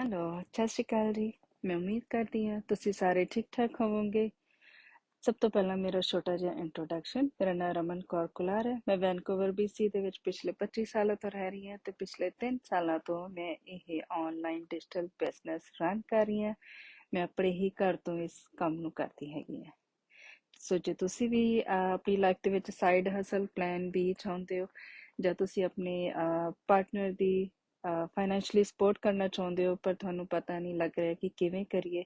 Hello, ਸਤਿ ਸ਼੍ਰੀ ਅਕਾਲ ਜੀ। ਮੈਂ ਉਮੀਦ ਕਰਦੀ ਹਾਂ ਤੁਸੀਂ ਸਾਰੇ ਠੀਕ ਠਾਕ ਹੋਵੋਗੇ। ਸਭ ਤੋਂ ਪਹਿਲਾਂ ਮੇਰਾ ਛੋਟਾ ਜਿਹਾ ਇੰਟਰੋਡਕਸ਼ਨ ਮੇਰਾ ਨਾਮ ਰਮਨ ਕੌਰ ਕੁਲਾਰ ਹੈ। ਮੈਂ ਵੈਨਕੂਵਰ BC ਦੇ ਵਿੱਚ ਪਿਛਲੇ 25 ਸਾਲਾਂ ਤੋਂ ਰਹਿ ਰਹੀ ਹਾਂ ਤੇ ਪਿਛਲੇ 3 ਸਾਲਾਂ ਤੋਂ ਮੈਂ ਇਹ ਆਨਲਾਈਨ ਡਿਜੀਟਲ ਬਿਜ਼ਨਸ ਰਨ ਕਰ ਰਹੀ ਹਾਂ। ਮੈਂ ਆਪਣੇ ਹੀ ਘਰ ਤੋਂ ਇਸ ਕੰਮ ਨੂੰ ਕਰਦੀ ਹੈਗੀ ਹਾਂ। ਸੋ ਜੇ ਤੁਸੀਂ ਵੀ ਆਪਣੀ ਲਾਈਫ ਦੇ ਵਿੱਚ ਸਾਈਡ ਹਸਲ ਪਲਾਨ ਵੀ ਚਾਹੁੰਦੇ ਹੋ ਜਾਂ ਤੁਸੀਂ ਆਪਣੇ ਪਾਰਟਨਰ ਦੀ ਫਾਈਨੈਂਸ਼ਲੀ ਸਪੋਰਟ ਕਰਨਾ ਚਾਹੁੰਦੇ ਹੋ, ਪਰ ਤੁਹਾਨੂੰ ਪਤਾ ਨਹੀਂ ਲੱਗ ਰਿਹਾ ਕਿ ਕਿਵੇਂ ਕਰੀਏ,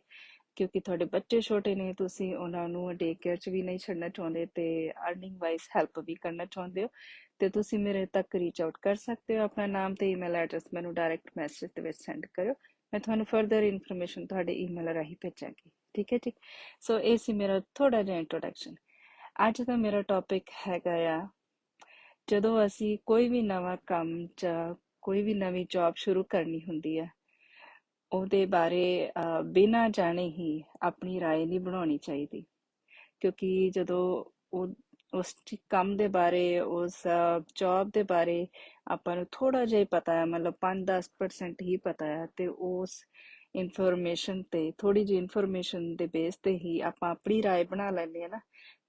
ਕਿਉਂਕਿ ਤੁਹਾਡੇ ਬੱਚੇ ਛੋਟੇ ਨੇ, ਤੁਸੀਂ ਉਹਨਾਂ ਨੂੰ ਡੇ ਕੇਅਰ 'ਚ ਵੀ ਨਹੀਂ ਛੱਡਣਾ ਚਾਹੁੰਦੇ ਤੇ ਅਰਨਿੰਗ ਵਾਈਜ਼ ਹੈਲਪ ਵੀ ਕਰਨਾ ਚਾਹੁੰਦੇ ਹੋ, ਤੇ ਤੁਸੀਂ ਮੇਰੇ ਤੱਕ ਰੀਚ ਆਊਟ ਕਰ ਸਕਦੇ ਹੋ। ਆਪਣਾ ਨਾਮ ਤੇ ਈਮੇਲ ਐਡਰੈਸ ਮੈਨੂੰ ਡਾਇਰੈਕਟ ਮੈਸੇਜ ਦੇ ਵਿੱਚ ਸੈਂਡ ਕਰਿਓ। ਮੈਂ ਤੁਹਾਨੂੰ ਫਰਦਰ ਇਨਫੋਰਮੇਸ਼ਨ ਤੁਹਾਡੇ ਈਮੇਲ ਰਾਹੀਂ ਭੇਜਾਂਗੀ। ਠੀਕ ਹੈ ਜੀ? ਸੋ ਇਹ ਸੀ ਮੇਰਾ ਥੋੜਾ ਜਿਹਾ ਇੰਟਰੋਡਕਸ਼ਨ ਅੱਜ ਦਾ ਮੇਰਾ ਟੌਪਿਕ ਹੈਗਾ ਆ, ਜਦੋਂ ਅਸੀਂ ਕੋਈ ਵੀ ਨਵਾਂ ਕੰਮ ਜਾਂ ਕੋਈ ਵੀ ਨਵੀਂ ਜੌਬ ਸ਼ੁਰੂ ਕਰਨੀ ਹੁੰਦੀ ਹੈ ਉਹਦੇ ਬਾਰੇ ਅਹ, ਬਿਨਾਂ ਜਾਣੇ ਹੀ ਆਪਣੀ رائے ਨਹੀਂ ਬਣਾਉਣੀ ਚਾਹੀਦੀ ਕਿਉਂਕਿ ਜਦੋਂ ਉਹ ਉਸ ਚ- ਕੰਮ ਦੇ ਬਾਰੇ ਉਸ ਜੌਬ ਦੇ ਬਾਰੇ ਆਪਾਂ ਨੂੰ ਥੋੜਾ ਜਿਹਾ ਹੀ ਪਤਾ ਹੈ ਮਤਲਬ 5-10% ਹੀ ਪਤਾ ਹੈ ਤੇ ਉਸ ਇਨਫੋਰਮੇਸ਼ਨ ਤੇ ਥੋੜੀ ਜਿਹੀ ਇਨਫੋਰਮੇਸ਼ਨ ਦੇ ਬੇਸ ਤੇ ਹੀ ਆਪਾਂ ਆਪਣੀ رائے ਬਣਾ ਲੈਂਦੇ ਆ ਨਾ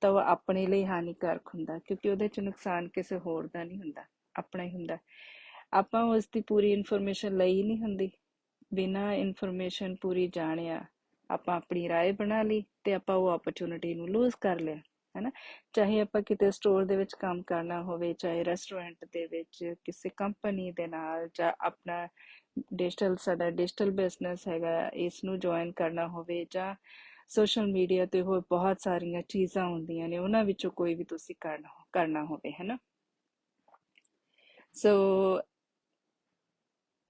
ਤਾਂ ਉਹ ਆਪਣੇ ਲਈ ਹਾਨੀਕਾਰਕ ਹੁੰਦਾ ਕਿਉਂਕਿ ਉਹਦੇ ਚ ਨੁਕਸਾਨ ਕਿਸੇ ਹੋਰ ਦਾ ਨਹੀਂ ਹੁੰਦਾ ਆਪਣਾ ਹੀ ਹੁੰਦਾ ਆਪਾਂ ਉਸ ਦੀ ਪੂਰੀ ਇਨਫੋਰਮੇਸ਼ਨ ਲਈ ਨਹੀਂ ਹੁੰਦੀ। ਬਿਨਾ ਇਨਫੋਰਮੇਸ਼ਨ ਪੂਰੀ ਜਾਣਿਆ, ਆਪਾਂ ਆਪਣੀ رائے ਬਣਾ ਲਈ ਤੇ ਆਪਾਂ ਉਹ ਓਪਰਚ्युनिटी ਨੂੰ ਲੂਜ਼ ਕਰ ਲਿਆ, ਹੈਨਾ? ਚਾਹੇ ਆਪਾਂ ਕਿਤੇ ਸਟੋਰ ਦੇ ਵਿੱਚ ਕੰਮ ਕਰਨਾ ਹੋਵੇ, ਚਾਹੇ ਰੈਸਟੋਰੈਂਟ ਦੇ ਵਿੱਚ ਕਿਸੇ ਕੰਪਨੀ ਦੇ ਨਾਲ ਜਾਂ ਆਪਣਾ ਡਿਜੀਟਲ ਸਾਡਾ ਡਿਜੀਟਲ ਬਿਜ਼ਨਸ ਹੈਗਾ, ਇਸ ਨੂੰ ਜੁਆਇਨ ਕਰਨਾ ਹੋਵੇ ਜਾਂ ਸੋਸ਼ਲ ਮੀਡੀਆ ਤੇ ਹੋਰ ਬਹੁਤ ਸਾਰੀਆਂ ਚੀਜ਼ਾਂ ਹੁੰਦੀਆਂ ਨੇ, ਉਹਨਾਂ ਵਿੱਚੋਂ ਕੋਈ ਵੀ ਤੁਸੀਂ ਕਰਨਾ ਕਰਨਾ ਹੋਵੇ, ਹੈਨਾ? ਸੋ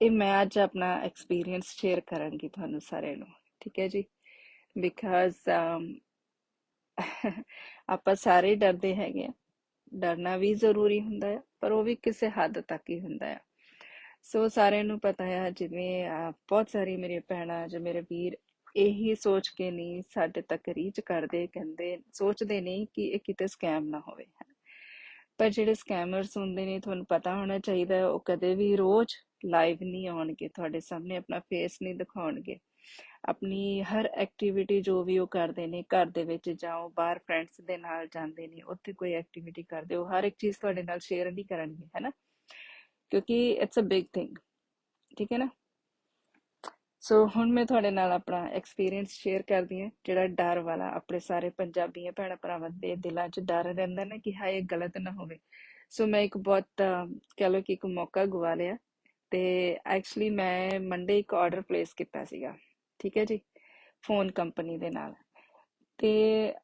ਇਹ ਮੈਂ ਅੱਜ ਆਪਣਾ ਐਕਸਪੀਰੀਅੰਸ ਸ਼ੇਅਰ ਕਰਾਂਗੀ ਤੁਹਾਨੂੰ ਸਾਰਿਆਂ ਨੂੰ, ਠੀਕ ਹੈ ਜੀ? ਬਿਕਾਜ਼ ਆਪਾਂ ਸਾਰੇ ਡਰਦੇ ਹੈਗੇ ਆ। ਡਰਨਾ ਵੀ ਜ਼ਰੂਰੀ ਹੁੰਦਾ ਹੈ ਪਰ ਉਹ ਵੀ ਕਿਸੇ ਹੱਦ ਤੱਕ ਹੀ ਹੁੰਦਾ ਹੈ ਸੋ ਸਾਰਿਆਂ ਨੂੰ ਪਤਾ ਹੈ ਜਿਵੇਂ ਬਹੁਤ ਸਾਰੀ ਮੇਰੀਆਂ ਭੈਣਾਂ ਜਾਂ ਮੇਰੇ ਵੀਰ ਇਹੀ ਸੋਚ ਕੇ ਨਹੀਂ ਸਾਡੇ ਤੱਕ ਰੀਚ ਕਰਦੇ, ਕਹਿੰਦੇ, ਸੋਚਦੇ ਨਹੀਂ ਕਿ ਇਹ ਕਿਤੇ ਸਕੈਮ ਨਾ ਹੋਵੇ ਪਰ ਜਿਹੜੇ ਸਕੈਮਰਸ ਹੁੰਦੇ ਨੇ, ਤੁਹਾਨੂੰ ਪਤਾ ਹੋਣਾ ਚਾਹੀਦਾ ਉਹ ਕਦੇ ਵੀ ਰੋਜ਼ ਲਾਈਵ ਨਹੀਂ ਆਉਣਗੇ, ਤੁਹਾਡੇ ਸਾਹਮਣੇ ਆਪਣਾ ਫੇਸ ਨਹੀਂ ਦਿਖਾਉਣਗੇ। ਆਪਣੀ ਹਰ ਐਕਟੀਵਿਟੀ ਜੋ ਵੀ ਉਹ ਕਰਦੇ ਨੇ, ਘਰ ਦੇ ਵਿੱਚ ਜਾਂ ਉਹ ਬਾਹਰ ਫਰੈਂਡਸ ਦੇ ਨਾਲ ਜਾਂਦੇ ਨੇ, ਉੱਥੇ ਕੋਈ ਐਕਟੀਵਿਟੀ ਕਰਦੇ, ਉਹ ਹਰ ਇੱਕ ਚੀਜ਼ ਤੁਹਾਡੇ ਨਾਲ ਸ਼ੇਅਰ ਨਹੀਂ ਕਰਨਗੇ, ਹੈਨਾ? ਕਿਉਂਕਿ ਇਟਸ ਅ ਬਿਗ ਥਿੰਗ ਠੀਕ ਹੈ ਨਾ? ਸੋ ਹੁਣ ਮੈਂ ਤੁਹਾਡੇ ਨਾਲ ਆਪਣਾ ਐਕਸਪੀਰੀਅੰਸ ਸ਼ੇਅਰ ਕਰਦੀ ਹਾਂ ਜਿਹੜਾ ਡਰ ਵਾਲਾ ਆਪਣੇ ਸਾਰੇ ਪੰਜਾਬੀਆਂ ਭੈਣਾਂ ਭਰਾਵਾਂ ਦੇ ਦਿਲਾਂ 'ਚ ਡਰ ਰਹਿੰਦਾ ਨਾ ਕਿ ਹਾਏ ਗਲਤ ਨਾ ਹੋਵੇ। ਸੋ ਮੈਂ ਇੱਕ ਬਹੁਤ ਅਹ, ਕਹਿ ਕਿ ਇੱਕ ਮੌਕਾ ਗਵਾ ਲਿਆ ਤੇ ਐਕਚੁਅਲੀ ਮੈਂ ਮੰਡੇ ਇੱਕ ਆਰਡਰ ਪਲੇਸ ਕੀਤਾ ਸੀਗਾ ਠੀਕ ਹੈ ਜੀ ਫੋਨ ਕੰਪਨੀ ਦੇ ਨਾਲ। ਤੇ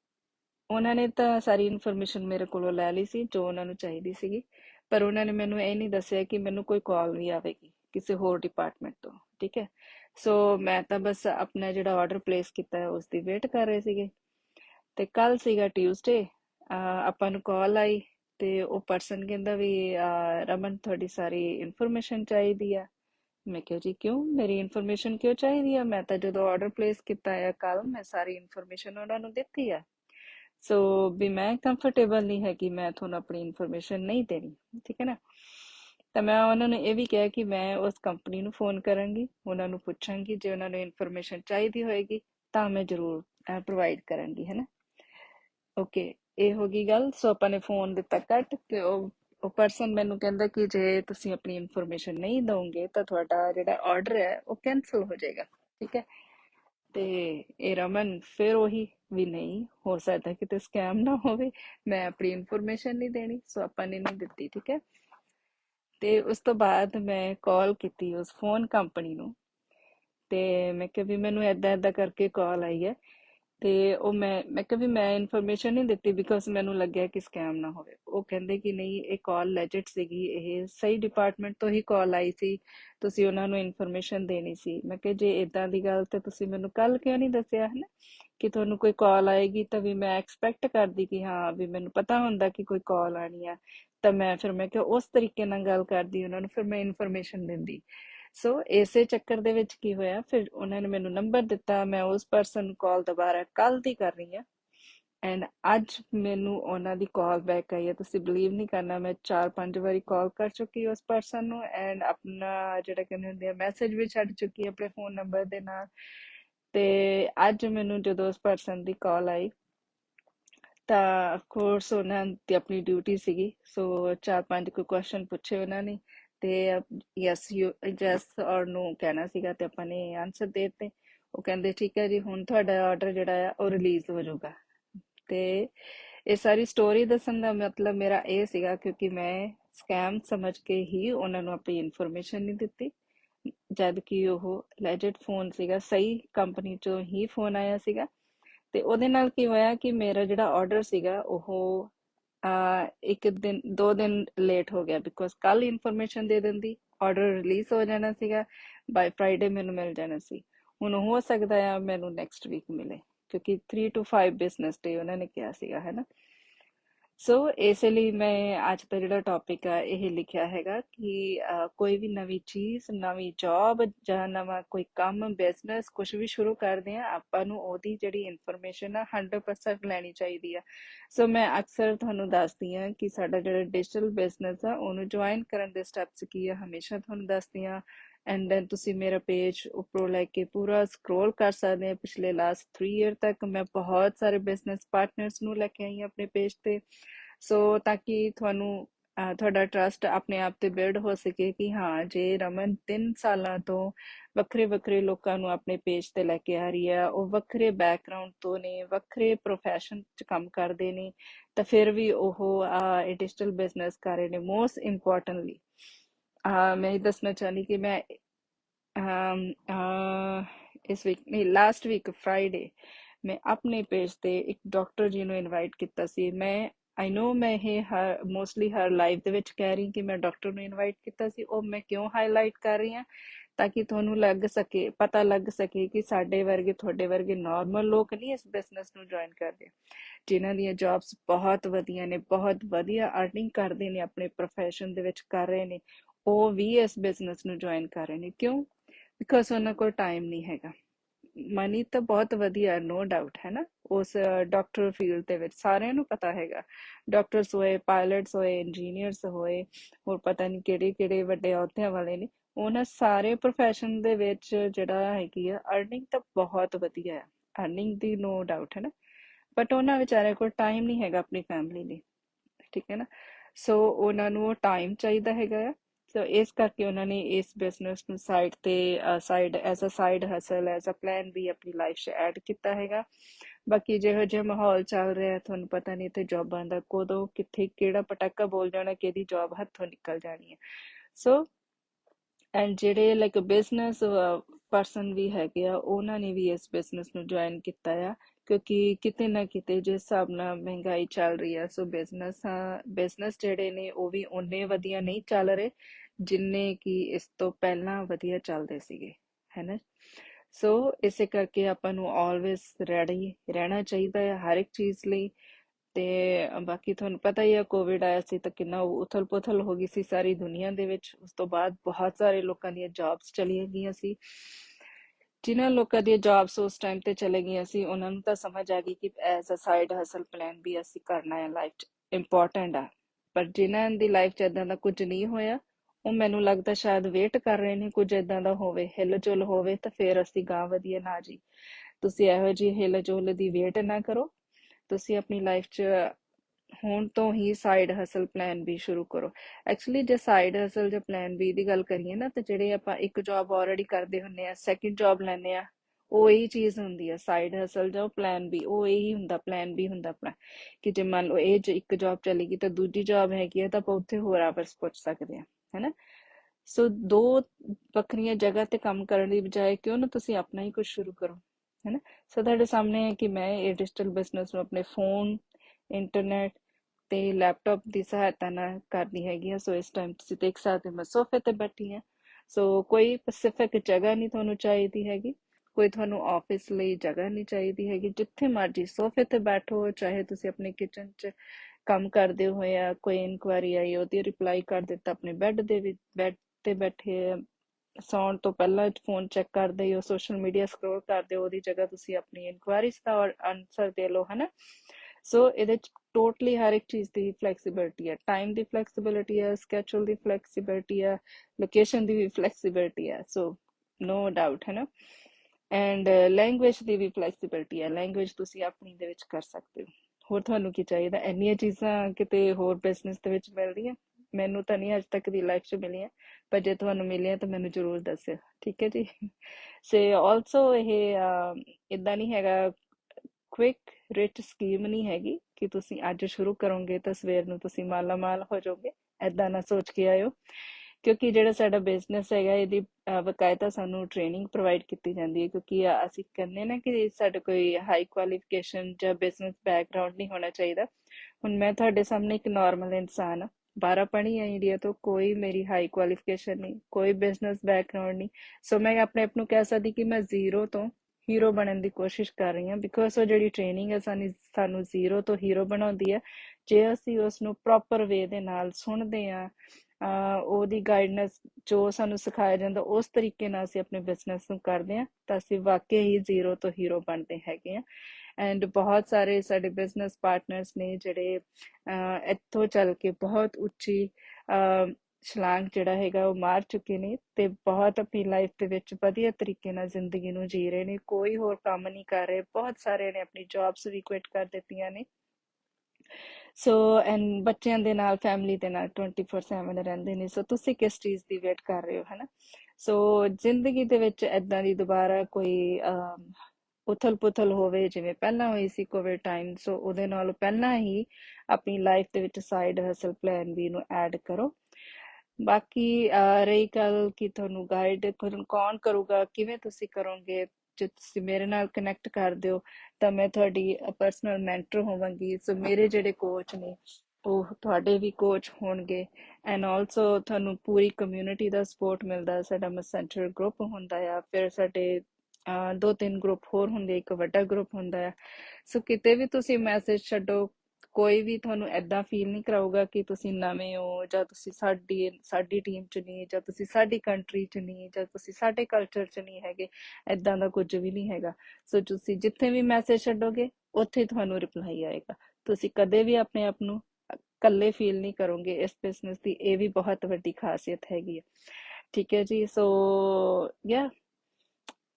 ਉਹਨਾਂ ਨੇ ਤਾਂ ਸਾਰੀ ਇਨਫੋਰਮੇਸ਼ਨ ਮੇਰੇ ਕੋਲੋਂ ਲੈ ਲਈ ਸੀ ਜੋ ਉਹਨਾਂ ਨੂੰ ਚਾਹੀਦੀ ਸੀਗੀ ਪਰ ਉਹਨਾਂ ਨੇ ਮੈਨੂੰ ਇਹ ਨਹੀਂ ਦੱਸਿਆ ਕਿ ਮੈਨੂੰ ਕੋਈ ਕਾਲ ਵੀ ਆਵੇਗੀ ਕਿਸੇ ਹੋਰ ਡਿਪਾਰਟਮੈਂਟ ਤੋਂ ਠੀਕ ਹੈ। ਸੋ ਮੈਂ ਤਾਂ ਬਸ ਆਪਣਾ ਜਿਹੜਾ ਆਰਡਰ ਪਲੇਸ ਕੀਤਾ ਹੈ ਉਸ ਦੀ ਵੇਟ ਕਰ ਰਹੇ ਸੀਗੇ। ਤੇ ਕੱਲ ਸੀਗਾ ਟਿਊਜ਼ਡੇ ਆਪਾਂ ਨੂੰ ਕਾਲ ਆਈ ਤੇ ਉਹ ਪਰਸਨ ਕਹਿੰਦਾ ਵੀ ਰਮਨ ਤੁਹਾਡੀ ਸਾਰੀ ਇਨਫੋਰਮੇਸ਼ਨ ਚਾਹੀਦੀ ਆ। ਮੈਂ ਕਿਹਾ ਜੀ, ਕਿਉਂ? ਮੇਰੀ ਇਨਫੋਰਮੇਸ਼ਨ ਕਿਉਂ ਚਾਹੀਦੀ ਆ? ਮੈਂ ਤਾਂ ਜਦੋਂ ਆਰਡਰ ਪਲੇਸ ਕੀਤਾ ਆ ਕੱਲ ਮੈਂ ਸਾਰੀ ਇਨਫੋਰਮੇਸ਼ਨ ਉਹਨਾਂ ਨੂੰ ਦਿੱਤੀ ਆ। ਸੋ ਵੀ ਮੈਂ ਕੰਫਰਟੇਬਲ ਨਹੀਂ ਹੈ ਕਿ ਮੈਂ ਤੁਹਾਨੂੰ ਆਪਣੀ ਇਨਫੋਰਮੇਸ਼ਨ ਨਹੀਂ ਦੇਣੀ। ਠੀਕ ਹੈ ਨਾ? ਤਾਂ ਮੈਂ ਉਹਨਾਂ ਨੂੰ ਇਹ ਵੀ ਕਿਹਾ ਕਿ ਮੈਂ ਉਸ ਕੰਪਨੀ ਨੂੰ ਫੋਨ ਕਰਾਂਗੀ, ਉਹਨਾਂ ਨੂੰ ਪੁੱਛਾਂਗੀ, ਜੇ ਉਹਨਾਂ ਨੂੰ ਇਨਫੋਰਮੇਸ਼ਨ ਚਾਹੀਦੀ ਹੋਏਗੀ ਤਾਂ ਮੈਂ ਜ਼ਰੂਰ ਪ੍ਰੋਵਾਈਡ ਕਰਾਂਗੀ ਹੈ ਨਾ ਓਕੇ ਇਹ ਹੋ ਗਈ ਗੱਲ, ਸੋ ਆਪਾਂ ਨੇ ਫੋਨ ਦਿੱਤਾ ਕੱਟ ਤੇ ਉਹ ਉਹ ਪਰਸਨ ਮੈਨੂੰ ਕਹਿੰਦਾ ਕਿ ਜੇ ਤੁਸੀਂ ਆਪਣੀ ਇਨਫੋਰਮੇਸ਼ਨ ਨਹੀਂ ਦੋਗੇ ਤਾਂ ਤੁਹਾਡਾ ਜਿਹੜਾ ਆਰਡਰ ਹੈ ਉਹ ਕੈਨਸਲ ਹੋ ਜਾਏਗਾ, ਠੀਕ ਹੈ? ਤੇ ਇਹ ਰਮਨ ਫਿਰ ਉਹੀ ਵੀ ਨਹੀਂ, ਹੋ ਸਕਦਾ ਕਿਤੇ ਸਕੈਮ ਨਾ ਹੋਵੇ, ਮੈਂ ਆਪਣੀ ਇਨਫੋਰਮੇਸ਼ਨ ਨਹੀਂ ਦੇਣੀ, ਸੋ ਆਪਾਂ ਨੇ ਨਹੀਂ ਦਿੱਤੀ, ਠੀਕ ਹੈ? ਤੇ ਉਸ ਤੋਂ ਬਾਅਦ ਮੈਂ ਕਾਲ ਕੀਤੀ ਉਸ ਫੋਨ ਕੰਪਨੀ ਨੂੰ ਤੇ ਮੈਂ ਕਿਹਾ ਵੀ ਮੈਨੂੰ ਏਦਾਂ ਏਦਾਂ ਕਰਕੇ ਕਾਲ ਆਈ ਹੈ ਤੇ ਉਹ ਮੈਂ ਮੈਂ ਕਿਹਾ ਵੀ ਮੈਂ ਇਨਫੋਰਮੇਸ਼ਨ ਨਹੀਂ ਦਿੱਤੀ ਬਿਕਾਜ਼ ਮੈਨੂੰ ਲੱਗਿਆ ਕਿ ਸਕੈਮ ਨਾ ਹੋਵੇ। ਉਹ ਕਹਿੰਦੇ ਕਿ ਨਹੀਂ, ਇਹ ਕਾਲ ਲੈਜਿਟ ਸੀਗੀ, ਇਹ ਸਹੀ ਡਿਪਾਰਟਮੈਂਟ ਤੋਂ ਹੀ ਕਾਲ ਆਈ ਸੀ, ਤੁਸੀਂ ਉਹਨਾਂ ਨੂੰ ਇਨਫੋਰਮੇਸ਼ਨ ਦੇਣੀ ਸੀ। ਮੈਂ ਕਿਹਾ ਜੇ ਇਦਾਂ ਦੀ ਗੱਲ ਤੇ ਤੁਸੀਂ ਮੈਨੂੰ ਕੱਲ ਕਿਉਂ ਨਹੀਂ ਦੱਸਿਆ ਹੈ ਨਾ ਕਿ ਤੁਹਾਨੂੰ ਕੋਈ ਕਾਲ ਆਏਗੀ ਤਾਂ ਵੀ ਮੈਂ ਐਕਸਪੈਕਟ ਕਰਦੀ ਕਿ ਹਾਂ, ਵੀ ਮੈਨੂੰ ਪਤਾ ਹੁੰਦਾ ਕਿ ਕੋਈ ਕਾਲ ਆਣੀ ਆ। ਤਾਂ ਮੈਂ ਫਿਰ ਮੈਂ ਕਿਹਾ ਉਸ ਤਰੀਕੇ ਨਾਲ ਗੱਲ ਕਰਦੀ ਉਹਨਾਂ ਨੂੰ, ਫਿਰ ਮੈਂ ਇਨਫੋਰਮੇਸ਼ਨ ਦਿੰਦੀ। ਸੋ ਇਸੇ ਚੱਕਰ ਦੇ ਵਿੱਚ ਕੀ ਹੋਇਆ, ਫਿਰ ਉਹਨਾਂ ਨੇ ਮੈਨੂੰ ਨੰਬਰ ਦਿੱਤਾ, ਮੈਂ ਉਸ ਪਰਸਨ ਨੂੰ ਕਾਲ ਦੁਬਾਰਾ ਕੱਲ ਦੀ ਕਰ ਰਹੀ ਹਾਂ। ਐਂਡ ਅੱਜ ਮੈਨੂੰ ਉਹਨਾਂ ਦੀ ਕਾਲ ਬੈਕ ਆਈ ਹੈ, ਤੁਸੀਂ ਬਲੀਵ ਨਹੀਂ ਕਰਨਾ, ਮੈਂ ਚਾਰ ਪੰਜ ਵਾਰੀ ਕਾਲ ਕਰ ਚੁੱਕੀ ਉਸ ਪਰਸਨ ਨੂੰ ਐਂਡ ਆਪਣਾ ਜਿਹੜਾ ਕਹਿੰਦੇ ਹੁੰਦੇ ਆ ਮੈਸੇਜ ਵੀ ਛੱਡ ਚੁੱਕੀ ਆਪਣੇ ਫੋਨ ਨੰਬਰ ਦੇ ਨਾਲ। ਤੇ ਅੱਜ ਮੈਨੂੰ ਜਦੋਂ ਉਸ ਪਰਸਨ ਦੀ ਕਾਲ ਆਈ ਤਾਂ ਆਫ ਕੋਰਸ ਉਹਨਾਂ ਦੀ ਆਪਣੀ ਡਿਊਟੀ ਸੀਗੀ ਸੋ ਚਾਰ ਪੰਜ ਕੋਈ ਕੁਐਸਚਨ ਪੁੱਛੇ ਉਹਨਾਂ ਨੇ ਤੇ ਯੈਸ ਯੂ ਜੈਸ ਔਰ ਨੋ ਕਹਿਣਾ ਸੀਗਾ ਤੇ ਆਪਾਂ ਨੇ ਆਨਸਰ ਦਿੱਤੇ। ਉਹ ਕਹਿੰਦੇ, ਠੀਕ ਹੈ ਜੀ, ਹੁਣ ਤੁਹਾਡਾ ਆਰਡਰ ਜਿਹੜਾ ਆ ਉਹ ਰਿਲੀਜ਼ ਹੋ ਜਾਊਗਾ। ਤੇ ਇਹ ਸਾਰੀ ਸਟੋਰੀ ਦੱਸਣ ਦਾ ਮਤਲਬ ਮੇਰਾ ਇਹ ਸੀਗਾ ਕਿਉਂਕਿ ਮੈਂ ਸਕੈਮ ਸਮਝ ਕੇ ਹੀ ਉਹਨਾਂ ਨੂੰ ਆਪਣੀ ਇਨਫੋਰਮੇਸ਼ਨ ਨਹੀਂ ਦਿੱਤੀ। ਜਦ ਕਿ ਉਹ ਲੈਜਿਟ ਫੋਨ ਸੀਗਾ, ਸਹੀ ਕੰਪਨੀ ਚੋਂ ਹੀ ਫੋਨ ਆਇਆ ਸੀਗਾ। ਤੇ ਉਹਦੇ ਨਾਲ ਕੀ ਹੋਇਆ ਕਿ ਮੇਰਾ ਜਿਹੜਾ ਆਰਡਰ ਸੀਗਾ, ਉਹ ਆ ਇੱਕ ਦਿਨ, ਦੋ ਦਿਨ ਲੇਟ ਹੋ ਗਿਆ ਬਿਕੋਜ਼ ਕੱਲ ਇਨਫੋਰਮੇਸ਼ਨ ਦੇ ਦਿੰਦੀ ਆਰਡਰ ਰਿਲੀਜ਼ ਹੋ ਜਾਣਾ ਸੀਗਾ ਬਾਈ ਫਰਾਈਡੇ ਮੈਨੂੰ ਮਿਲ ਜਾਣਾ ਸੀ। ਹੁਣ ਹੋ ਸਕਦਾ ਆ ਮੈਨੂੰ ਨੈਕਸਟ ਵੀਕ ਮਿਲੇ, ਕਿਉਂਕਿ 3 ਟੂ 5 ਬਿਜ਼ਨਸ ਡੇ ਉਹਨਾਂ ਨੇ ਕਿਹਾ ਸੀਗਾ ਹੈ ਨਾ ਸੋ ਇਸ ਲਈ ਮੈਂ ਅੱਜ ਦਾ ਜਿਹੜਾ ਟੌਪਿਕ ਆ, ਇਹ ਲਿਖਿਆ ਹੈਗਾ ਕਿ ਕੋਈ ਵੀ ਨਵੀਂ ਚੀਜ਼, ਨਵੀਂ ਜੌਬ ਜਾਂ ਨਵਾਂ ਕੋਈ ਕੰਮ ਬਿਜ਼ਨਸ ਕੁਝ ਵੀ ਸ਼ੁਰੂ ਕਰਦੇ ਆ, ਆਪਾਂ ਨੂੰ ਉਹਦੀ ਜਿਹੜੀ ਇਨਫੋਰਮੇਸ਼ਨ ਆ 100% ਲੈਣੀ ਚਾਹੀਦੀ ਆ। ਸੋ ਮੈਂ ਅਕਸਰ ਤੁਹਾਨੂੰ ਦੱਸਦੀ ਆ ਕਿ ਸਾਡਾ ਜਿਹੜਾ ਡਿਜੀਟਲ ਬਿਜ਼ਨਸ ਆ, ਉਹਨੂੰ ਜੁਆਇਨ ਕਰਨ ਦੇ ਸਟੈਪਸ ਕੀ ਆ, ਹਮੇਸ਼ਾ ਤੁਹਾਨੂੰ ਦੱਸਦੀ ਆ। ਐਂਡ ਦੈਨ ਤੁਸੀਂ ਮੇਰਾ ਪੇਜ ਉੱਪਰੋਂ ਲੈ ਕੇ ਪੂਰਾ ਸਕਰੋਲ ਕਰ ਸਕਦੇ ਆ ਪਿਛਲੇ ਲਾਸਟ 3 ਇਅਰ ਤੱਕ ਮੈਂ ਬਹੁਤ ਸਾਰੇ ਬਿਜ਼ਨਸ ਪਾਰਟਨਰਸ ਨੂੰ ਲੈ ਕੇ ਆਈ ਆਪਣੇ ਪੇਜ ਤੇ। ਸੋ ਤਾਂ ਕਿ ਤੁਹਾਨੂੰ ਤੁਹਾਡਾ ਟਰਸਟ ਆਪਣੇ ਆਪ ਤੇ ਬਿਲਡ ਹੋ ਸਕੇ ਕਿ ਹਾਂ, ਜੇ ਰਮਨ 3 ਸਾਲਾਂ ਤੋਂ ਵੱਖਰੇ ਵੱਖਰੇ ਲੋਕਾਂ ਨੂੰ ਆਪਣੇ ਪੇਜ ਤੇ ਲੈ ਕੇ ਆ ਰਹੀ ਹੈ, ਉਹ ਵੱਖਰੇ ਬੈਕਗ੍ਰਾਉਂਡ ਤੋਂ ਨੇ, ਵੱਖਰੇ ਪ੍ਰੋਫੈਸ਼ਨ ਚ ਕੰਮ ਕਰਦੇ ਨੇ, ਤਾਂ ਫਿਰ ਵੀ ਉਹ ਡਿਜੀਟਲ ਬਿਜ਼ਨਸ ਕਰ ਰਹੇ ਨੇ ਮੋਸਟ ਇੰਪੋਰਟੈਂਟਲੀ ਮੈਂ ਇਹ ਦੱਸਣਾ ਚਾਹਨੀ ਕਿ ਮੈਂ ਇਸ ਵੀਕ ਨਹੀਂ ਲਾਸਟ ਵੀਕ ਫਰਾਈਡੇ ਮੈਂ ਆਪਣੇ ਪੇਜ ਤੇ ਇੱਕ ਡਾਕਟਰ ਜੀ ਨੂੰ ਇਨਵਾਈਟ ਕੀਤਾ ਸੀ ਮੈਂ ਆਈ نو ਮੈਂ ਇਹ ਮੋਸਟਲੀ ਹਰ ਲਾਈਵ ਦੇ ਵਿੱਚ ਕਹਿ ਰਹੀ ਕਿ ਮੈਂ ਡਾਕਟਰ ਨੂੰ ਇਨਵਾਈਟ ਕੀਤਾ ਸੀ ਉਹ ਮੈਂ ਕਿਉਂ ਹਾਈਲਾਈਟ ਕਰ ਰਹੀ ਹਾਂ ਤਾਂ ਕਿ ਤੁਹਾਨੂੰ ਲੱਗ ਸਕੇ ਪਤਾ ਲੱਗ ਸਕੇ ਕਿ ਸਾਡੇ ਵਰਗੇ ਤੁਹਾਡੇ ਵਰਗੇ ਨਾਰਮਲ ਲੋਕ ਨਹੀਂ ਇਸ ਬਿਜ਼ਨਸ ਨੂੰ ਜੁਆਇਨ ਕਰਦੇ ਜਿਨ੍ਹਾਂ ਦੀਆਂ ਜੌਬਸ ਬਹੁਤ ਵਧੀਆ ਨੇ ਬਹੁਤ ਵਧੀਆ ਅਰਨਿੰਗ ਕਰਦੇ ਨੇ ਆਪਣੇ ਪ੍ਰੋਫੈਸ਼ਨ ਦੇ ਵਿੱਚ ਕਰ ਰਹੇ ਨੇ ਉਹ ਵੀ ਇਸ ਬਿਜ਼ਨਸ ਨੂੰ ਜੁਆਇਨ ਕਰ ਰਹੇ ਨੇ। ਕਿਉਂ? ਬਿਕਾਜ਼ ਉਹਨਾਂ ਕੋਲ ਟਾਈਮ ਨਹੀਂ ਹੈਗਾ। ਮਨੀ ਤਾਂ ਬਹੁਤ ਵਧੀਆ ਨੋ ਡਾਊਟ ਹੈ ਨਾ? ਉਸ ਡਾਕਟਰ ਫੀਲਡ ਦੇ ਵਿੱਚ ਸਾਰਿਆਂ ਨੂੰ ਪਤਾ ਹੈਗਾ। ਡਾਕਟਰਸ ਹੋਏ ਪਾਇਲਟਸ ਹੋਏ ਇੰਜੀਨੀਅਰਸ ਹੋਏ, ਹੋਰ ਪਤਾ ਨਹੀਂ ਕਿਹੜੇ ਕਿਹੜੇ ਵੱਡੇ ਅਹੁਦਿਆਂ ਵਾਲੇ ਨੇ। ਉਹਨਾਂ ਸਾਰੇ profession ਦੇ ਵਿੱਚ ਜਿਹੜਾ ਹੈਗੀ ਆ ਅਰਨਿੰਗ ਤਾਂ ਬਹੁਤ ਵਧੀਆ ਹੈ। ਅਰਨਿੰਗ ਦੀ ਨੋ ਡਾਊਟ ਹੈ ਨਾ? ਬਟ ਉਹਨਾਂ ਵਿਚਾਰਿਆਂ ਕੋਲ ਟਾਈਮ ਨਹੀਂ ਹੈਗਾ ਆਪਣੀ ਫੈਮਿਲੀ ਲਈ। ਠੀਕ ਹੈ ਨਾ? ਸੋ ਉਹਨਾਂ ਨੂੰ ਟਾਈਮ ਚਾਹੀਦਾ ਹੈਗਾ ਆ। ਸੋ ਇਸ ਕਰਕੇ ਉਹਨਾਂ ਨੇ ਇਸ ਬਿਜ਼ਨਸ ਨੂੰ ਸਾਈਡ ਤੇ side as a side hustle as a plan ਵੀ ਆਪਣੀ ਲਾਈਫ 'ਚ ਐਡ ਕੀਤਾ ਹੈਗਾ ਬਾਕੀ ਜਿਹੋ ਜਿਹਾ ਮਾਹੌਲ ਚੱਲ ਰਿਹਾ ਤੁਹਾਨੂੰ ਪਤਾ ਨਹੀਂ ਤੇ ਜੌਬਾਂ ਦਾ ਕਦੋਂ ਕਿੱਥੇ ਕਿਹੜਾ ਪਟਾਕਾ ਬੋਲ ਜਾਣਾ ਕਿਹਦੀ ਜੌਬ ਹੱਥੋਂ ਨਿਕਲ ਜਾਣੀ ਹੈ ਸੋ ਐਂਡ ਜਿਹੜੇ ਲਾਈਕ ਬਿਜ਼ਨਸ ਪਰਸਨ ਵੀ ਹੈਗੇ ਆ ਉਹਨਾਂ ਨੇ ਵੀ ਇਸ ਬਿਜ਼ਨਸ ਨੂੰ ਜੁਆਇਨ ਕੀਤਾ ਆ ਕਿਉਂਕਿ ਕਿਤੇ ਨਾ ਕਿਤੇ ਜਿਸ ਹਿਸਾਬ ਨਾਲ ਮਹਿੰਗਾਈ ਚੱਲ ਰਹੀ ਆ ਸੋ ਬਿਜ਼ਨਸ ਬਿਜ਼ਨਸ ਜਿਹੜੇ ਨੇ ਉਹ ਵੀ ਓਨੇ ਵਧੀਆ ਨਹੀਂ ਚੱਲ ਰਹੇ ਜਿੰਨੇ ਕਿ ਇਸ ਤੋਂ ਪਹਿਲਾਂ ਵਧੀਆ ਚੱਲਦੇ ਸੀਗੇ, ਹੈਨਾ? ਸੋ ਇਸੇ ਕਰਕੇ ਆਪਾਂ ਨੂੰ ਆਲਵੇਸ ਰੈਡੀ ਰਹਿਣਾ ਚਾਹੀਦਾ ਹੈ ਹਰ ਇੱਕ ਚੀਜ਼ ਲਈ। ਤੇ ਬਾਕੀ ਤੁਹਾਨੂੰ ਪਤਾ ਹੀ ਹੈ ਕੋਵਿਡ ਆਇਆ ਸੀ ਤਾਂ ਕਿੰਨਾ ਉਥਲ-ਪੁਥਲ ਹੋ ਗਈ ਸੀ ਸਾਰੀ ਦੁਨੀਆ ਦੇ ਵਿੱਚ। ਉਸ ਤੋਂ ਬਾਅਦ ਬਹੁਤ ਸਾਰੇ ਲੋਕਾਂ ਦੀਆਂ ਜੌਬਸ ਚਲੀਆਂ ਗਈਆਂ ਸੀ। ਜਿਨ੍ਹਾਂ ਲੋਕਾਂ ਦੀਆਂ ਜੌਬਸ ਉਸ ਟਾਈਮ ਤੇ ਚਲੇ ਗਈਆਂ ਸੀ, ਉਹਨਾਂ ਨੂੰ ਤਾਂ ਸਮਝ ਆ ਗਈ ਕਿ as a side hustle plan ਵੀ ਅਸੀਂ ਕਰਨਾ ਹੈ ਲਾਈਫ 'ਚ ਇੰਪੋਰਟੈਂਟ ਆ। ਪਰ ਜਿਨ੍ਹਾਂ ਦੀ ਲਾਈਫ 'ਚ ਇਦਾਂ ਦਾ ਕੁਝ ਨਹੀਂ ਹੋਇਆ ਉਹ ਮੈਨੂੰ ਲੱਗਦਾ ਸ਼ਾਇਦ ਵੇਟ ਕਰ ਰਹੇ ਨੇ, ਕੁਝ ਇਦਾਂ ਦਾ ਹੋਵੇ, ਹਿਲਜੁਲ ਹੋਵੇ ਤਾਂ ਫਿਰ ਅਸੀਂ ਗਾਂ ਵਧੀਆ ਨਾ ਜੀ। ਤੁਸੀਂ ਇਹੋ ਜਿਹੀ ਹਿਲਜੁਲ ਦੀ ਵੇਟ ਨਾ ਕਰੋ। ਤੁਸੀਂ ਆਪਣੀ ਲਾਈਫ 'ਚ ਹੁਣ ਤੋਂ ਹੀ ਸਾਈਡ ਹਸਲ ਪਲਾਨ ਵੀ ਸ਼ੁਰੂ ਕਰੋ। ਐਕਚੁਅਲੀ ਜੇ ਸਾਈਡ ਹਸਲ ਜਾਂ ਪਲਾਨ ਬੀ ਦੀ ਗੱਲ ਕਰੀਏ ਨਾ, ਤਾਂ ਜਿਹੜੇ ਆਪਾਂ ਇੱਕ ਜੌਬ ਆਲਰੇਡੀ ਕਰਦੇ ਹੁੰਨੇ ਆ ਸੈਕਿੰਡ ਜੌਬ ਲੈਨੇ ਆ ਉਹ ਇਹੀ ਚੀਜ਼ ਹੁੰਦੀ ਆ ਸਾਈਡ ਹਸਲ ਜਾਂ ਪਲਾਨ ਬੀ ਉਹ ਇਹੀ ਹੁੰਦਾ ਪਲਾਨ ਵੀ ਹੁੰਦਾ ਆਪਣਾ। ਕਿ ਜੇ ਮੰਨ ਲਓ ਇਹ ਜੇ ਇੱਕ ਜੌਬ ਚਲੇਗੀ ਤਾਂ ਦੂਜੀ ਜੌਬ ਹੈਗੀ ਆ ਤਾਂ ਆਪਾਂ ਉੱਥੇ ਹੋਰ ਆਵਰਸ ਪੁੱਛ ਸਕਦੇ ਆ ਹੈਨਾ ਸੋ ਦੋ ਵੱਖਰੀਆਂ ਜਗ੍ਹਾ ਤੇ ਕੰਮ ਕਰਨ ਦੀ ਬਜਾਏ ਕਿਉਂ ਨਾ ਤੁਸੀਂ ਆਪਣਾ ਹੀ ਕੁਝ ਸ਼ੁਰੂ ਕਰੋ ਹੈਨਾ ਸੋ ਤੁਹਾਡੇ ਸਾਹਮਣੇ ਹੈ ਕਿ ਮੈਂ ਇਹ ਡਿਜੀਟਲ ਬਿਜ਼ਨਸ ਨੂੰ ਆਪਣੇ ਫੋਨ ਇੰਟਰਨੈਟ ਤੇ ਲੈਪਟਾਪ ਦੀ ਸਹਾਇਤਾ ਨਾਲ ਕਰਦੀ ਹੈਗੀ ਆ ਸੋ ਇਸ ਟਾਈਮ ਤੁਸੀਂ ਦੇਖ ਸਕਦੇ ਹੋ ਮੈਂ ਸੋਫੇ ਤੇ ਬੈਠੀ ਹਾਂ। ਸੋ ਕੋਈ ਸਪੈਸੀਫਿਕ ਜਗ੍ਹਾ ਨਹੀਂ ਤੁਹਾਨੂੰ ਚਾਹੀਦੀ ਹੈਗੀ। ਕੋਈ ਤੁਹਾਨੂੰ ਆਫਿਸ ਲਈ ਜਗ੍ਹਾ ਨਹੀਂ ਚਾਹੀਦੀ ਹੈਗੀ। ਜਿੱਥੇ ਮਰਜ਼ੀ ਸੋਫੇ ਤੇ ਬੈਠੋ, ਚਾਹੇ ਤੁਸੀਂ ਆਪਣੇ ਕਿਚਨ 'ਚ ਕੰਮ ਕਰਦੇ ਹੋਏ ਆ, ਕੋਈ ਇਨਕੁਆਰੀ ਆਈ, ਉਹਦੀ ਰਿਪਲਾਈ ਕਰ ਦਿੱਤਾ ਆਪਣੇ ਬੈੱਡ ਦੇ ਵਿੱਚ ਬੈੱਡ ਤੇ ਬੈਠੇ ਸੌਣ ਤੋਂ ਪਹਿਲਾਂ ਫੋਨ ਚੈੱਕ ਕਰਦੇ ਹੋ ਸੋਸ਼ਲ ਮੀਡੀਆ ਸਕਰੋਲ ਕਰਦੇ ਹੋ ਉਹਦੀ ਜਗ੍ਹਾ ਤੁਸੀਂ ਆਪਣੀ ਇਨਕੁਆਰੀਜ਼ ਦਾ ਆਨਸਰ ਦੇ ਲਓ, ਹਨਾ? ਸੋ ਇਹਦੇ ਚ ਟੋਟਲੀ ਹਰ ਇੱਕ ਚੀਜ਼ ਦੀ ਫਲੈਕਸੀਬਿਲਿਟੀ ਹੈ ਟਾਈਮ ਦੀ ਫਲੈਕਸੀਬਿਲਿਟੀ ਹੈ ਸਕੇਜੂਲ ਦੀ ਫਲੈਕਸੀਬਿਲਿਟੀ ਹੈ ਲੋਕੇਸ਼ਨ ਦੀ ਵੀ ਫਲੈਕਸੀਬਿਲਿਟੀ ਹੈ ਸੋ ਨੋ ਡਾਊਟ ਹੈ ਨਾ ਐਂਡ ਲੈਂਗੁਏਜ ਦੀ ਵੀ ਫਲੈਕਸੀਬਿਲਿਟੀ ਹੈ ਲੈਂਗੁਏਜ ਤੁਸੀਂ ਆਪਣੀ ਦੇ ਵਿੱਚ ਕਰ ਸਕਦੇ ਹੋ। ਹੋਰ ਤੁਹਾਨੂੰ ਕੀ ਚਾਹੀਦਾ? ਇੰਨੀਆਂ ਚੀਜ਼ਾਂ ਕਿਤੇ ਹੋਰ ਬਿਜ਼ਨਸ ਦੇ ਵਿੱਚ ਮਿਲਦੀਆਂ? ਮੈਨੂੰ ਤਾਂ ਨਹੀਂ ਅੱਜ ਤੱਕ ਦੀ ਲਾਈਫ 'ਚ ਮਿਲੀਆਂ। ਪਰ ਜੇ ਤੁਹਾਨੂੰ ਮਿਲੀਆਂ ਤਾਂ ਮੈਨੂੰ ਜ਼ਰੂਰ ਦੱਸਿਓ। ਠੀਕ ਹੈ ਜੀ? ਸੇ ਆਲਸੋ ਇਹ ਇਦਾਂ ਨਹੀਂ ਹੈਗਾ ਕੁਇਕ ਰਿਚ ਸਕੀਮ ਨਹੀਂ ਹੈਗੀ ਕਿ ਤੁਸੀਂ ਅੱਜ ਸ਼ੁਰੂ ਕਰੋਗੇ ਤਾਂ ਸਵੇਰ ਨੂੰ ਤੁਸੀਂ ਮਾਲਾ ਮਾਲ ਹੋ ਜਾਓਗੇ। ਐਦਾਂ ਨਾ ਸੋਚ ਕੇ ਆਇਓ। ਕਿਉਂਕਿ ਜਿਹੜਾ ਸਾਡਾ ਬਿਜ਼ਨਸ ਹੈਗਾ, ਇਹਦੀ ਬਕਾਇਦਾ ਸਾਨੂੰ ਟ੍ਰੇਨਿੰਗ ਪ੍ਰੋਵਾਈਡ ਕੀਤੀ ਜਾਂਦੀ ਹੈ, ਕਿਉਂਕਿ ਅਸੀਂ ਕਹਿੰਦੇ ਨਾ ਕਿ ਸਾਡੇ ਕੋਈ ਹਾਈ ਕੁਆਲੀਫਿਕੇਸ਼ਨ ਜਾਂ ਬਿਜ਼ਨਸ ਬੈਕਗ੍ਰਾਉਂਡ ਨਹੀਂ ਹੋਣਾ ਚਾਹੀਦਾ। ਹੁਣ ਮੈਂ ਤੁਹਾਡੇ ਸਾਹਮਣੇ ਇੱਕ ਨਾਰਮਲ ਇਨਸਾਨ ਆ 12 ਪੜ੍ਹੀ ਆ ਇੰਡੀਆ ਤੋਂ, ਕੋਈ ਮੇਰੀ ਹਾਈ ਕੁਆਲੀਫਿਕੇਸ਼ਨ ਨਹੀਂ, ਕੋਈ ਬਿਜ਼ਨਸ ਬੈਕਗ੍ਰਾਉਂਡ ਨਹੀਂ। ਸੋ ਮੈਂ ਆਪਣੇ ਆਪ ਨੂੰ ਕਹਿ ਸਕਦੀ ਕਿ ਮੈਂ ਜ਼ੀਰੋ ਤੋਂ ਹੀਰੋ ਬਣਨ ਦੀ ਕੋਸ਼ਿਸ਼ ਕਰ ਰਹੀ ਹਾਂ ਬਿਕੋਜ਼ ਉਹ ਜਿਹੜੀ ਟ੍ਰੇਨਿੰਗ ਹੈ ਸਾਨੂੰ ਸਾਨੂੰ ਜ਼ੀਰੋ ਤੋਂ ਹੀਰੋ ਬਣਾਉਂਦੀ ਹੈ। ਜੇ ਅਸੀਂ ਉਸ ਨੂੰ ਪ੍ਰੋਪਰ ਵੇ ਦੇ ਨਾਲ ਸੁਣਦੇ ਆ ਉਹਦੀ ਗਾਈਡਨੈਸ ਜੋ ਸਾਨੂੰ ਸਿਖਾਇਆ ਜਾਂਦਾ, ਉਸ ਤਰੀਕੇ ਨਾਲ ਅਸੀਂ ਆਪਣੇ ਬਿਜ਼ਨਸ ਨੂੰ ਕਰਦੇ ਆ ਤਾਂ ਅਸੀਂ ਵਾਕਈ ਹੀ ਜ਼ੀਰੋ ਤੋਂ ਹੀਰੋ ਬਣਦੇ ਹੈਗੇ ਆ ਐਂਡ ਬਹੁਤ ਸਾਰੇ ਸਾਡੇ ਬਿਜ਼ਨਸ ਪਾਰਟਨਰਸ ਨੇ ਜਿਹੜੇ ਇੱਥੋਂ ਚੱਲ ਕੇ ਬਹੁਤ ਉੱਚੀ ਛਲਾਂਗ ਜਿਹੜਾ ਹੈਗਾ ਉਹ ਮਾਰ ਚੁੱਕੇ ਨੇ ਤੇ ਬਹੁਤ ਆਪਣੀ ਲਾਈਫ ਦੇ ਵਿੱਚ ਵਧੀਆ ਤਰੀਕੇ ਨਾਲ ਜ਼ਿੰਦਗੀ ਨੂੰ ਜੀ ਰਹੇ ਨੇ, ਕੋਈ ਹੋਰ ਕੰਮ ਨਹੀਂ ਕਰ ਰਹੇ, ਬਹੁਤ ਸਾਰੇ ਨੇ ਆਪਣੀ ਜੌਬਸ ਵੀ ਕੁਇਟ ਕਰ ਦਿੱਤੀਆਂ ਨੇ। ਸੋ ਐਂਡ ਬੱਚਿਆਂ ਦੇ ਨਾਲ ਫੈਮਿਲੀ ਦੇ ਨਾਲ 24/7 ਰਹਿੰਦੇ ਨੇ। ਸੋ ਤੁਸੀਂ ਕਿਸ ਚੀਜ਼ ਦੀ ਵੇਟ ਕਰ ਰਹੇ ਹੋ, ਹਨਾ? ਸੋ ਜ਼ਿੰਦਗੀ ਦੇ ਵਿੱਚ ਐਦਾਂ ਦੀ ਦੁਬਾਰਾ ਕੋਈ ਉਥਲ ਪੁਥਲ ਹੋਵੇ, ਜਿਵੇਂ ਪਹਿਲਾਂ ਹੋਈ ਸੀ ਕੋਵਿਡ ਟਾਈਮ ਸੋ ਉਹਦੇ ਨਾਲ ਪਹਿਲਾਂ ਹੀ ਆਪਣੀ ਲਾਈਫ ਦੇ ਵਿੱਚ ਸਾਈਡ ਹਸਲ ਪਲਾਨ ਵੀ ਨੂੰ ਐਡ ਕਰੋ। ਬਾਕੀ ਰਹੀ ਗੱਲ ਕਿ ਤੁਹਾਨੂੰ ਗਾਈਡ ਕੌਣ ਕਰੂਗਾ, ਕਿਵੇਂ ਤੁਸੀਂ ਕਰੋਗੇ ਜੇ ਤੁਸੀਂ ਮੇਰੇ ਨਾਲ ਕਨੈਕਟ ਕਰਦੇ ਹੋ ਤਾਂ ਮੈਂ ਤੁਹਾਡੀ ਪਰਸਨਲ ਮੈਂਟਰ ਹੋਵਾਂਗੀ। ਸੋ ਮੇਰੇ ਜਿਹੜੇ ਕੋਚ ਨੇ, ਉਹ ਤੁਹਾਡੇ ਵੀ ਕੋਚ ਹੋਣਗੇ। ਐਂਡ ਆਲਸੋ ਤੁਹਾਨੂੰ ਪੂਰੀ ਕਮਿਊਨਿਟੀ ਦਾ ਸਪੋਰਟ ਮਿਲਦਾ। ਸਾਡਾ ਮੈਸੈਂਜਰ ਗਰੁੱਪ ਹੁੰਦਾ ਆ। ਫਿਰ ਸਾਡੇ ਦੋ ਤਿੰਨ ਗਰੁੱਪ ਹੋਰ ਹੁੰਦੇ। ਇੱਕ ਵੱਡਾ ਗਰੁੱਪ ਹੁੰਦਾ ਆ। ਸੋ ਕਿਤੇ ਵੀ ਤੁਸੀਂ ਮੈਸੇਜ ਛੱਡੋ ਕੋਈ ਵੀ ਤੁਹਾਨੂੰ ਐਦਾਂ ਫੀਲ ਨਹੀਂ ਕਰਾਊਗਾ ਕਿ ਤੁਸੀਂ ਨਵੇਂ ਹੋ ਜਾਂ ਤੁਸੀਂ ਸਾਡੀ ਸਾਡੀ ਟੀਮ 'ਚ ਨਹੀਂ, ਜਾਂ ਤੁਸੀਂ ਸਾਡੀ ਕੰਟਰੀ 'ਚ ਨਹੀਂ, ਜਾਂ ਤੁਸੀਂ ਸਾਡੇ ਕਲਚਰ 'ਚ ਨਹੀਂ ਹੈਗੇ ਐਦਾਂ ਦਾ ਕੁਝ ਵੀ ਨਹੀਂ ਹੈਗਾ। ਸੋ ਤੁਸੀਂ ਜਿੱਥੇ ਵੀ ਮੈਸੇਜ ਛੱਡੋਗੇ, ਉੱਥੇ ਤੁਹਾਨੂੰ ਰਿਪਲਾਈ ਆਏਗਾ। ਤੁਸੀਂ ਕਦੇ ਵੀ ਆਪਣੇ ਆਪ ਨੂੰ ਇਕੱਲੇ ਫੀਲ ਨਹੀਂ ਕਰੋਗੇ, ਇਸ ਬਿਜ਼ਨਸ ਦੀ ਇਹ ਵੀ ਬਹੁਤ ਵੱਡੀ ਖਾਸੀਅਤ ਹੈਗੀ ਹੈ ਠੀਕ ਹੈ ਜੀ ਸੋ ਯਾ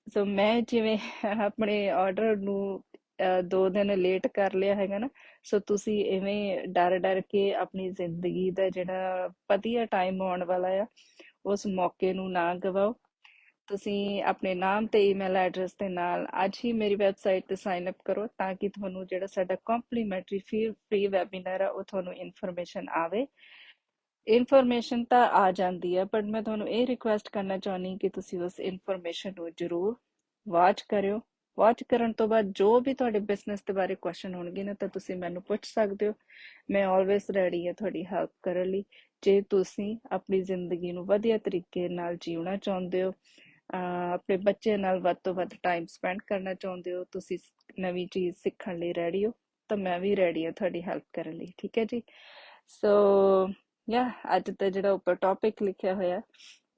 ਸੋ ਮੈਂ ਜਿਵੇਂ ਆਪਣੇ ਆਰਡਰ ਨੂੰ ਦੋ ਦਿਨ ਲੇਟ ਕਰ ਲਿਆ ਹੈਗਾ ਨਾ, ਸੋ ਤੁਸੀਂ ਐਵੇਂ ਡਰ ਡਰ ਕੇ ਆਪਣੀ ਜ਼ਿੰਦਗੀ ਦਾ ਜਿਹੜਾ ਵਧੀਆ ਟਾਈਮ ਆਉਣ ਵਾਲਾ ਆ, ਉਸ ਮੌਕੇ ਨੂੰ ਨਾ ਗਵਾਓ। ਤੁਸੀਂ ਆਪਣੇ ਨਾਮ ਤੇ ਈਮੇਲ ਐਡਰੈਸ ਦੇ ਨਾਲ ਅੱਜ ਹੀ ਮੇਰੀ ਵੈਬਸਾਈਟ ਤੇ ਸਾਈਨ ਅਪ ਕਰੋ ਤਾਂ ਕਿ ਤੁਹਾਨੂੰ ਜਿਹੜਾ ਸਾਡਾ ਕੰਪਲੀਮੈਂਟਰੀ ਫ੍ਰੀ ਵੈਬਿਨਾਰ ਆ, ਉਹ ਤੁਹਾਨੂੰ ਇਨਫੋਰਮੇਸ਼ਨ ਆਵੇ। ਇਨਫੋਰਮੇਸ਼ਨ ਤਾਂ ਆ ਜਾਂਦੀ ਹੈ ਪਰ ਮੈਂ ਤੁਹਾਨੂੰ ਇਹ ਰਿਕੁਐਸਟ ਕਰਨਾ ਚਾਹੁੰਦੀ ਕਿ ਤੁਸੀਂ ਉਸ ਇਨਫੋਰਮੇਸ਼ਨ ਨੂੰ ਜ਼ਰੂਰ ਵਾਚ ਕਰਿਓ। ਵਾਚ ਕਰਨ ਤੋਂ ਬਾਅਦ ਜੋ ਵੀ ਤੁਹਾਡੇ ਬਿਜ਼ਨਸ ਦੇ ਬਾਰੇ ਕੁਐਸਚਨ ਹੋਣਗੇ ਨਾ, ਤਾਂ ਤੁਸੀਂ ਮੈਨੂੰ ਪੁੱਛ ਸਕਦੇ ਹੋ। ਮੈਂ ਆਲਵੇਸ ਰੈਡੀ ਹਾਂ ਤੁਹਾਡੀ ਹੈਲਪ ਕਰਨ ਲਈ। ਜੇ ਤੁਸੀਂ ਆਪਣੀ ਜ਼ਿੰਦਗੀ ਨੂੰ ਵਧੀਆ ਤਰੀਕੇ ਨਾਲ ਜੀਉਣਾ ਚਾਹੁੰਦੇ ਹੋ ਆਪਣੇ ਬੱਚੇ ਨਾਲ ਵੱਧ ਤੋਂ ਵੱਧ ਟਾਈਮ ਸਪੈਂਡ ਕਰਨਾ ਚਾਹੁੰਦੇ ਹੋ, ਤੁਸੀਂ ਨਵੀਂ ਚੀਜ਼ ਸਿੱਖਣ ਲਈ ਰੈਡੀ ਹੋ, ਤਾਂ ਮੈਂ ਵੀ ਰੈਡੀ ਹਾਂ ਤੁਹਾਡੀ ਹੈਲਪ ਕਰਨ ਲਈ। ਠੀਕ ਹੈ ਜੀ? ਸੋ ਯਾ ਅੱਜ ਦਾ ਜਿਹੜਾ ਉੱਪਰ ਟੌਪਿਕ ਲਿਖਿਆ ਹੋਇਆ,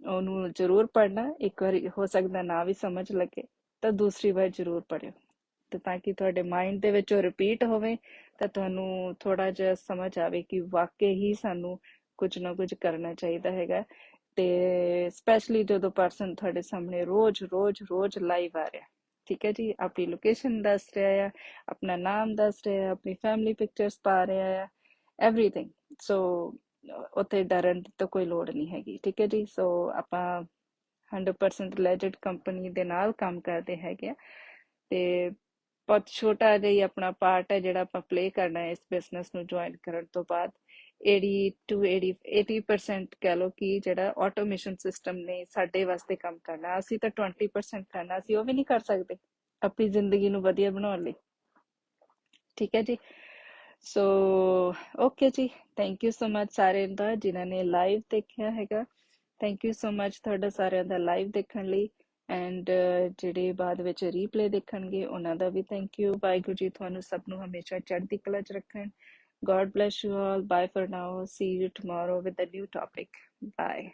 ਉਹਨੂੰ ਜ਼ਰੂਰ ਪੜਨਾ ਇੱਕ ਵਾਰੀ ਹੋ ਸਕਦਾ ਨਾ ਵੀ ਸਮਝ ਲੱਗੇ। ਤਾਂ ਦੂਸਰੀ ਵਾਰ ਜ਼ਰੂਰ ਪੜਿਓ ਤੇ ਤਾਂ ਕਿ ਤੁਹਾਡੇ ਮਾਈਂਡ ਦੇ ਵਿੱਚ ਉਹ ਰਿਪੀਟ ਹੋਵੇ, ਤਾਂ ਤੁਹਾਨੂੰ ਥੋੜਾ ਜਿਹਾ ਸਮਝ ਆਵੇ ਕਿ ਵਾਕਈ ਹੀ ਸਾਨੂੰ ਕੁਝ ਨਾ ਕੁਝ ਕਰਨਾ ਚਾਹੀਦਾ ਹੈਗਾ। ਤੇ ਸਪੈਸ਼ਲੀ ਜਦੋਂ ਪਰਸਨ ਤੁਹਾਡੇ ਸਾਹਮਣੇ ਰੋਜ਼ ਰੋਜ਼ ਰੋਜ਼ ਲਾਈਵ ਆ ਰਿਹਾ, ਠੀਕ ਹੈ ਜੀ? ਆਪਣੀ ਲੋਕੇਸ਼ਨ ਦੱਸ ਰਿਹਾ ਆ, ਆਪਣਾ ਨਾਮ ਦੱਸ ਰਿਹਾ ਆ, ਆਪਣੀ ਫੈਮਿਲੀ ਪਿਕਚਰਸ ਪਾ ਰਿਹਾ ਆ ਐਵਰੀਥਿੰਗ ਸੋ ਉੱਥੇ ਡਰਨ ਦੀ ਤਾਂ ਕੋਈ ਲੋੜ ਨਹੀਂ ਹੈਗੀ, ਠੀਕ ਹੈ ਜੀ? ਸੋ ਆਪਾਂ 100% ਲੈਜੈਂਡ ਕੰਪਨੀ ਦੇ ਨਾਲ ਕੰਮ ਕਰਦੇ ਹੈਗੇ ਤੇ ਬਹੁਤ ਛੋਟਾ ਜਿਹਾ ਆਪਣਾ ਪਾਰਟ ਹੈ ਜਿਹੜਾ ਆਪਾਂ ਪਲੇ ਕਰਨਾ ਹੈ ਇਸ ਬਿਜ਼ਨਸ ਨੂੰ ਜੁਆਇਨ ਕਰਨ ਤੋਂ ਬਾਅਦ। 80 ਟੂ 80 80% ਕਹ ਲੋ ਕਿ ਜਿਹੜਾ ਆਟੋਮੇਸ਼ਨ ਸਿਸਟਮ ਨੇ ਸਾਡੇ ਵਾਸਤੇ ਕੰਮ ਕਰਨਾ, ਅਸੀਂ ਤਾਂ 20% ਕਰਨਾ ਸੀ ਉਹ ਵੀ ਨਹੀਂ ਕਰ ਸਕਦੇ ਆਪਣੀ ਜ਼ਿੰਦਗੀ ਨੂੰ ਵਧੀਆ ਬਣਾਉਣ ਲਈ। ਠੀਕ ਹੈ ਜੀ। ਸੋ ਓਕੇ ਜੀ। ਥੈਂਕ ਯੂ ਸੋ ਮਚ ਸਾਰੇ ਦਾ ਜਿਨ੍ਹਾਂ ਨੇ ਲਾਈਵ ਦੇਖਿਆ ਹੈਗਾ। ਥੈਂਕ ਯੂ ਸੋ ਮੱਚ ਤੁਹਾਡਾ ਸਾਰਿਆਂ ਦਾ ਲਾਈਵ ਦੇਖਣ ਲਈ ਐਂਡ ਜਿਹੜੇ ਬਾਅਦ ਵਿੱਚ ਰੀਪਲੇ ਦੇਖਣਗੇ ਉਹਨਾਂ ਦਾ ਵੀ ਥੈਂਕ ਯੂ ਵਾਹਿਗੁਰੂ ਜੀ ਤੁਹਾਨੂੰ ਸਭ ਨੂੰ ਹਮੇਸ਼ਾ ਚੜ੍ਹਦੀ ਕਲਾ 'ਚ ਰੱਖਣ God bless you all. Bye for now. See you tomorrow with a new topic. Bye.